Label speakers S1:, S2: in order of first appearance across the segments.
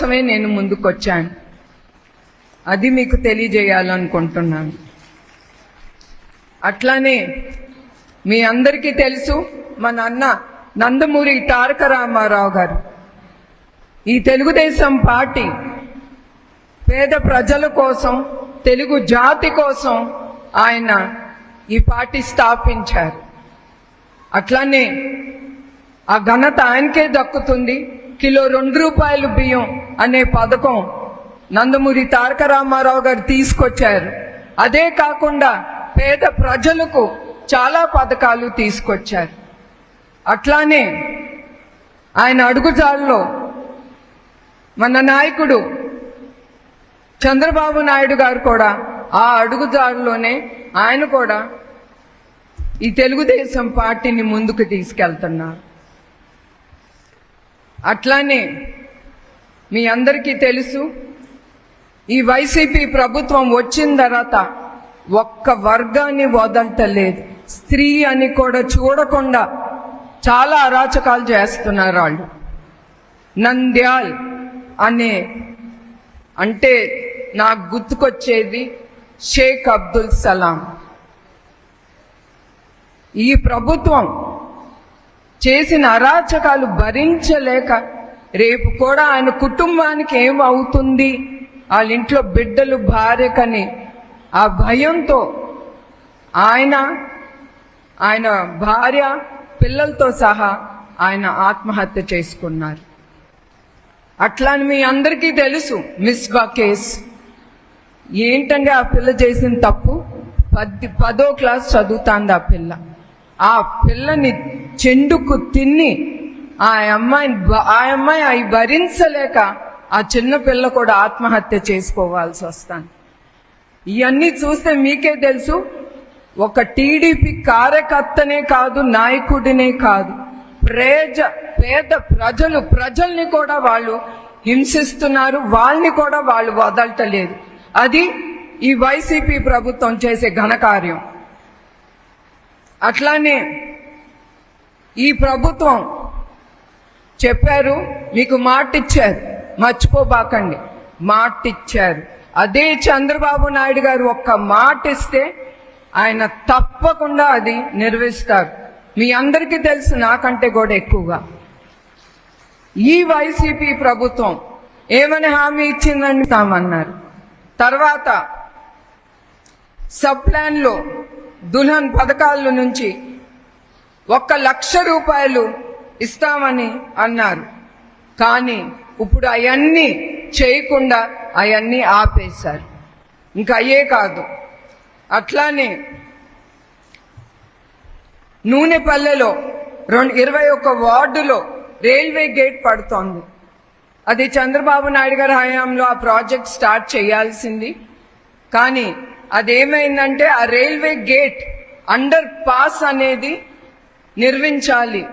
S1: కోసమే నేను ముందుకొచ్చాను. అది మీకు తెలియజేయాలనుకుంటున్నాను. అట్లానే మీ అందరికీ తెలుసు మా నాన్న నందమూరి తారక రామారావు గారు. ఈ తెలుగుదేశం పార్టీ పేద ప్రజల కోసం తెలుగు జాతి కోసం ఆయన ఈ పార్టీ స్థాపించారు. అట్లానే ఆ ఘనత ఆయనకే దక్కుతుంది. కిలో రెండు రూపాయలు బియ్యం అనే పథకం నందమూరి తారక రామారావు గారు తీసుకొచ్చారు. అదే కాకుండా పేద ప్రజలకు చాలా పథకాలు తీసుకొచ్చారు. అట్లానే ఆయన అడుగుజాల్లో మన నాయకుడు చంద్రబాబు నాయుడు గారు కూడా ఆ అడుగుజాడులోనే ఆయన కూడా ఈ తెలుగుదేశం పార్టీని ముందుకు తీసుకెళ్తున్నారు. అట్లానే మీ అందరికీ తెలుసు ఈ వైసీపీ ప్రభుత్వం వచ్చిన తర్వాత ఒక్క వర్గాన్ని వదలటలేదు. స్త్రీ అని కూడా చూడకుండా చాలా అరాచకాలు చేస్తున్నారు వాళ్ళు. నంద్యాల్ అనే అంటే నాకు గుర్తుకొచ్చేది షేక్ అబ్దుల్ సలాం. ఈ ప్రభుత్వం చేసిన అరాచకాలు భరించలేక రేపు కూడా ఆయన కుటుంబానికి ఏమవుతుంది? వాళ్ళ ఇంట్లో బిడ్డలు భార్యకని ఆ భయంతో ఆయన ఆయన భార్య పిల్లలతో సహా ఆయన ఆత్మహత్య చేసుకున్నారు. అట్లా అని మీ అందరికీ తెలుసు మిస్బా కేస్ ఏంటంటే ఆ పిల్ల చేసిన తప్పు? పది పదో క్లాస్ చదువుతాంది ఆ పిల్ల. ఆ పిల్లని చెండుకు తిన్ని ఆ అమ్మాయిని ఆ అమ్మాయి అవి భరించలేక ఆ చిన్న పిల్ల కూడా ఆత్మహత్య చేసుకోవాల్సి వస్తాను ఇవన్నీ చూస్తే మీకే తెలుసు ఒక టీడీపీ కార్యకర్తనే కాదు నాయకుడినే కాదు. ప్రేజ పేద ప్రజలు ప్రజల్ని కూడా వాళ్ళు హింసిస్తున్నారు వాళ్ళని కూడా వాళ్ళు వదలటలేదు. అది ఈ వైసీపీ ప్రభుత్వం చేసే ఘనకార్యం. అట్లానే ఈ ప్రభుత్వం చెప్పారు మీకు మాట ఇచ్చారు మర్చిపోబాకండి. మాట ఇచ్చారు అదే చంద్రబాబు నాయుడు గారు ఒక్క మాట ఇస్తే ఆయన తప్పకుండా అది నిర్వహిస్తారు మీ అందరికీ తెలుసు నాకంటే కూడా ఎక్కువగా. ఈ వైసీపీ ప్రభుత్వం ఏమని హామీ ఇచ్చిందని తామన్నారు. తర్వాత సబ్ ప్లాన్లో దుల్హన్ పథకాల నుంచి ఒక్క లక్ష రూపాయలు ఇస్తామని అన్నారు. కానీ ఇప్పుడు అవన్నీ చేయకుండా అవన్నీ ఆపేశారు. ఇంకా అయ్యే కాదు. అట్లానే నూనెపల్లెలో రెండు ఇరవై ఒక్క వార్డులో రైల్వే గేట్ పడుతోంది. అది చంద్రబాబు నాయుడు గారి హయాంలో ఆ ప్రాజెక్ట్ స్టార్ట్ చేయాల్సింది. కానీ అదేమైందంటే ఆ రైల్వే గేట్ అండర్ పాస్ అనేది నిర్మించాలి.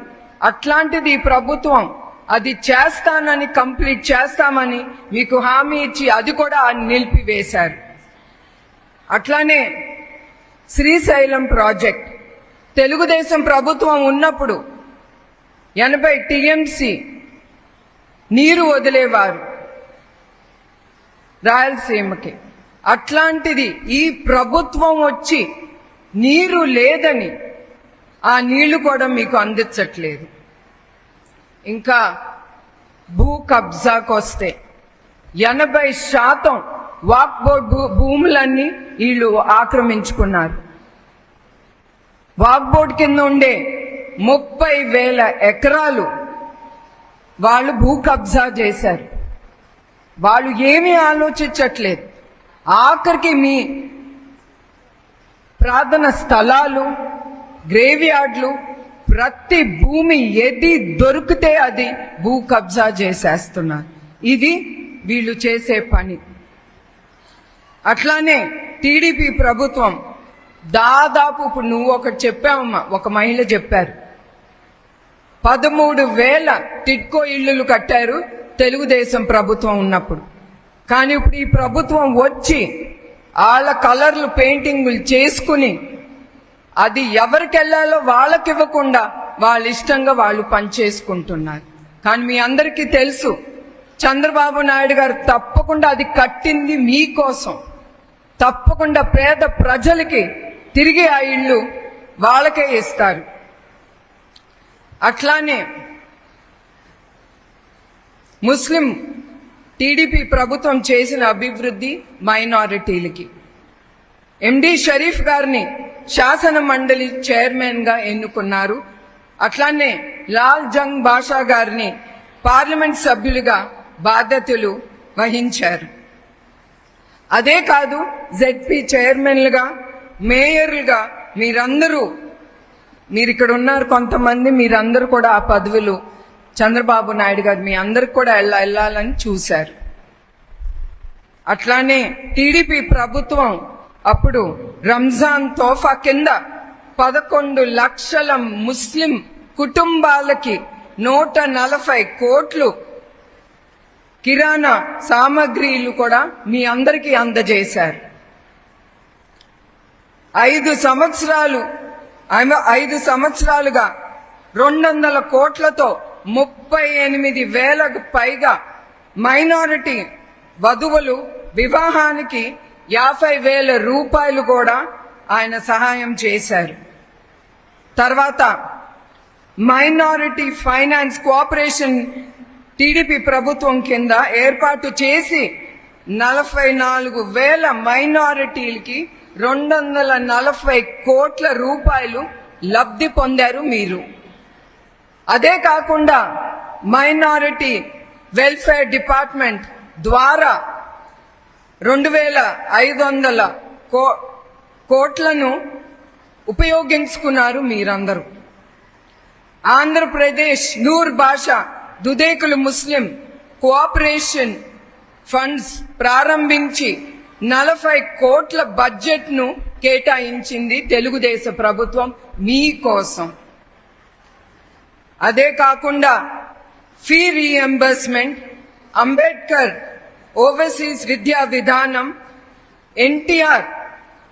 S1: అట్లాంటిది ఈ ప్రభుత్వం. అది చేస్తానని కంప్లీట్ చేస్తామని మీకు హామీ ఇచ్చి అది కూడా నిలిపివేశారు. అట్లానే శ్రీశైలం ప్రాజెక్ట్. తెలుగుదేశం ప్రభుత్వం ఉన్నప్పుడు ఎనభై టీఎంసీ నీరు వదిలేవారు రాయలసీమకి. అట్లాంటిది ఈ ప్రభుత్వం వచ్చి నీరు లేదని ఆ నీళ్ళు కూడా మీకు అందించట్లేదు. ఇంకా భూ కబ్జాకు వస్తే ఎనభై శాతం వాక్ బోర్డ్ భూ భూములన్నీ వీళ్ళు ఆక్రమించుకున్నారు. వాక్ బోర్డ్ కింద ఉండే ముప్పై వేల ఎకరాలు వాళ్ళు భూ కబ్జా చేశారు. వాళ్ళు ఏమీ ఆలోచించట్లేదు. ఆఖరికి మీ ప్రార్థన స్థలాలు గ్రేవ్ యార్డ్లు ప్రతి భూమి ఏది దొరికితే అది భూ కబ్జా చేసేస్తున్నారు. ఇది వీళ్ళు చేసే పని. అట్లానే టీడీపీ ప్రభుత్వం దాదాపు ఇప్పుడు నువ్వు ఒకటి చెప్పావమ్మా ఒక మహిళ చెప్పారు. పదమూడు వేల టిట్కో ఇళ్ళు కట్టారు తెలుగుదేశం ప్రభుత్వం ఉన్నప్పుడు. కానీ ఇప్పుడు ఈ ప్రభుత్వం వచ్చి వాళ్ళ కలర్లు పెయింటింగులు చేసుకుని అది ఎవరికి వెళ్ళాలో వాళ్ళకి ఇవ్వకుండా వాళ్ళ ఇష్టంగా వాళ్ళు పనిచేసుకుంటున్నారు. కానీ మీ అందరికీ తెలుసు చంద్రబాబు నాయుడు గారు తప్పకుండా అది కట్టింది మీకోసం. తప్పకుండా పేద ప్రజలకి తిరిగి ఆ ఇళ్ళు వాళ్ళకే ఇస్తారు. అట్లానే ముస్లిం టీడీపీ ప్రభుత్వం చేసిన అభివృద్ధి మైనారిటీలకి. ఎండి షరీఫ్ గారిని శాసన మండలి చైర్మన్గా ఎన్నుకున్నారు. అట్లానే లాల్ జంగ్ బాషా గారిని పార్లమెంట్ సభ్యులుగా బాధ్యతలు వహించారు. అదే కాదు జెడ్పీ చైర్మన్లుగా మేయర్లుగా మీరందరూ మీరు ఇక్కడ ఉన్నారు కొంతమంది మీరందరూ కూడా ఆ పదవులు చంద్రబాబు నాయుడు గారు మీ అందరికి కూడా వెళ్ళ వెళ్ళాలని చూశారు. అట్లానే టీడీపీ ప్రభుత్వం అప్పుడు రంజాన్ తోఫా కింద పదకొండు లక్షల ముస్లిం కుటుంబాలకి నూట నలభై కోట్లు కిరాణా సామాగ్రిలు కూడా మీ అందరికీ అందజేశారు. ఐదు సంవత్సరాలు ఐదు సంవత్సరాలుగా రెండు వందల కోట్లతో ముప్పై ఎనిమిది వేలకు పైగా మైనారిటీ వధువులు వివాహానికి యాభై వేల రూపాయలు కూడా ఆయన సహాయం చేశారు. తర్వాత మైనారిటీ ఫైనాన్స్ కోఆపరేషన్ టీడీపీ ప్రభుత్వం కింద ఏర్పాటు చేసి నలభై నాలుగు వేల మైనారిటీలకి రెండు వందల నలభై కోట్ల రూపాయలు లబ్ధి పొందారు మీరు. అదే కాకుండా మైనారిటీ వెల్ఫేర్ డిపార్ట్మెంట్ ద్వారా రెండు వేల ఐదు వందల కో కోట్లను ఉపయోగించుకున్నారు మీరందరూ. ఆంధ్రప్రదేశ్ నూర్ భాష దుదేకులు ముస్లిం కోఆపరేషన్ ఫండ్స్ ప్రారంభించి నలభై కోట్ల బడ్జెట్ను కేటాయించింది తెలుగుదేశ ప్రభుత్వం మీకోసం. అదే కాకుండా ఫీ రీఎంబర్స్మెంట్ అంబేద్కర్ ఓవర్సీస్ విద్యా విధానం ఎన్టీఆర్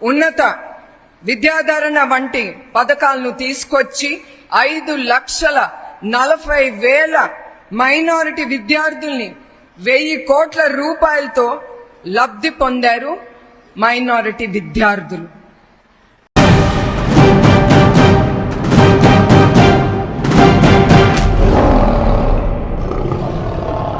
S1: ఉన్నత విద్యాధరణ వంటి పథకాలను తీసుకొచ్చి ఐదు లక్షల నలభై వేల మైనారిటీ విద్యార్థుల్ని వెయ్యి కోట్ల రూపాయలతో లబ్ధి పొందారు మైనారిటీ విద్యార్థులు.